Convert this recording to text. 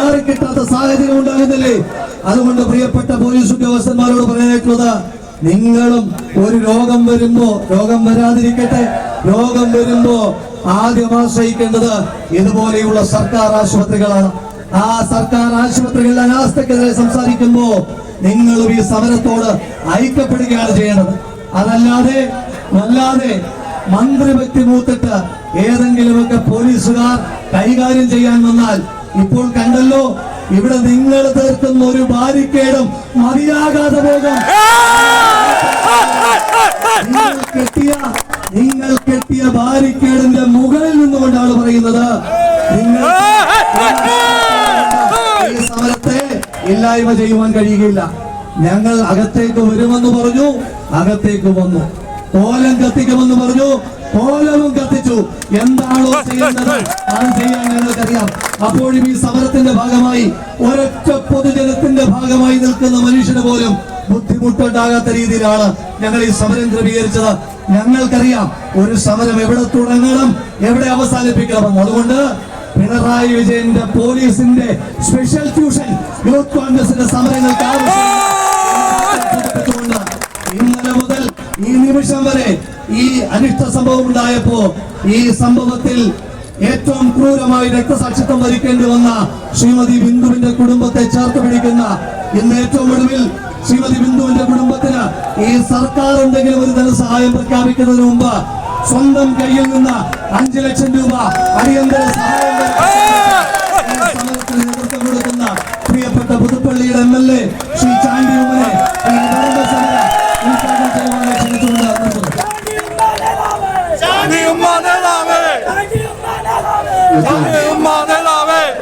മാറിക്കിട്ടാത്ത സാഹചര്യം ഉണ്ടാകുന്നില്ലേ? അതുകൊണ്ട് പ്രിയപ്പെട്ട പോലീസ് ഉദ്യോഗസ്ഥന്മാരോട് പറയാനായിട്ടുള്ളത് നിങ്ങളും ഒരു രോഗം വരുമ്പോ രോഗം വരാതിരിക്കട്ടെ. രോഗം വരുമ്പോ ആദ്യം ആശ്രയിക്കേണ്ടത് ഇതുപോലെയുള്ള സർക്കാർ ആശുപത്രികളാണ്. ആ സർക്കാർ ആശുപത്രികളിൽ അനാസ്ഥക്കെതിരെ സംസാരിക്കുമ്പോ നിങ്ങളും ഈ സമരത്തോട് ഐക്യപ്പെടുകയാണ് ചെയ്യേണ്ടത്. അതല്ലാതെ അല്ലാതെ മന്ത്രി വ്യക്തി മൂത്തിട്ട് ഏതെങ്കിലുമൊക്കെ പോലീസുകാർ കൈകാര്യം ചെയ്യാൻ വന്നാൽ ഇപ്പോൾ കണ്ടല്ലോ ഇവിടെ നിങ്ങൾ തീർക്കുന്ന ഒരു ബാരിക്കേഡും മതിയാകാതെ പോകാം. നിങ്ങൾ കെട്ടിയ നിങ്ങൾ കെട്ടിയ ബാരിക്കേഡിന്റെ മുകളിൽ നിന്നുകൊണ്ടാണ് പറയുന്നത്. നിങ്ങൾ ഈ സമരത്തെ ഇല്ലായ്മ ചെയ്യുവാൻ കഴിയുകയില്ല. ഞങ്ങൾ അകത്തേക്ക് വരുമെന്ന് പറഞ്ഞു അകത്തേക്ക് വന്നു. കോലം കത്തിക്കുമെന്ന് പറഞ്ഞു കോലവും കത്തിച്ചു. എന്താണോ ചെയ്യേണ്ടത് അത് ചെയ്യാൻ ഞങ്ങൾക്കറിയാം അപ്പോഴും ഈ സമരത്തിന്റെ ഭാഗമായി ഒരൊറ്റ പൊതുജനത്തിന്റെ ഭാഗമായി നിൽക്കുന്ന മനുഷ്യന് പോലും ബുദ്ധിമുട്ടുണ്ടാകാത്ത രീതിയിലാണ് ഞങ്ങൾ ഈ സമരം ക്രമീകരിച്ചത്. ഞങ്ങൾക്കറിയാം ഒരു സമരം എവിടെ തുടങ്ങണം എവിടെ അവസാനിപ്പിക്കണം അതുകൊണ്ട് പിണറായി വിജയന്റെ പോലീസിന്റെ സ്പെഷ്യൽ ട്യൂഷൻ യൂത്ത് കോൺഗ്രസിന്റെ സമരങ്ങൾക്ക് ആവശ്യപ്പെട്ടുകൊണ്ട് ഇന്നലെ മുതൽ ഈ നിമിഷം വരെ ഈ അനിഷ്ട സംഭവം ഉണ്ടായപ്പോ ഈ സംഭവത്തിൽ ഏറ്റവും ക്രൂരമായി രക്തസാക്ഷിത്വം വരിക്കേണ്ടി വന്ന ശ്രീമതി ബിന്ദുവിന്റെ കുടുംബത്തെ ചേർത്ത് പിടിക്കുന്ന ഇന്ന് ഏറ്റവും ഒടുവിൽ ശ്രീമതി ബിന്ദുവിന്റെ കുടുംബത്തിന് ഈ സർക്കാർ എന്തെങ്കിലും ഒരു ധനസഹായം പ്രഖ്യാപിക്കുന്നതിന് മുമ്പ് സ്വന്തം കയ്യിൽ നിന്ന് അഞ്ചു ലക്ഷം രൂപ അടിയന്തര സഹായം നേതൃത്വം കൊടുക്കുന്ന പ്രിയപ്പെട്ട പുതുപ്പള്ളിയുടെ M L A Shri Chandy ഉമ്മനെ ഉദ്ഘാടനം ചെയ്യുവാനായി ക്ഷണിച്ചുകൊണ്ട് Tanrı ümmanel ave.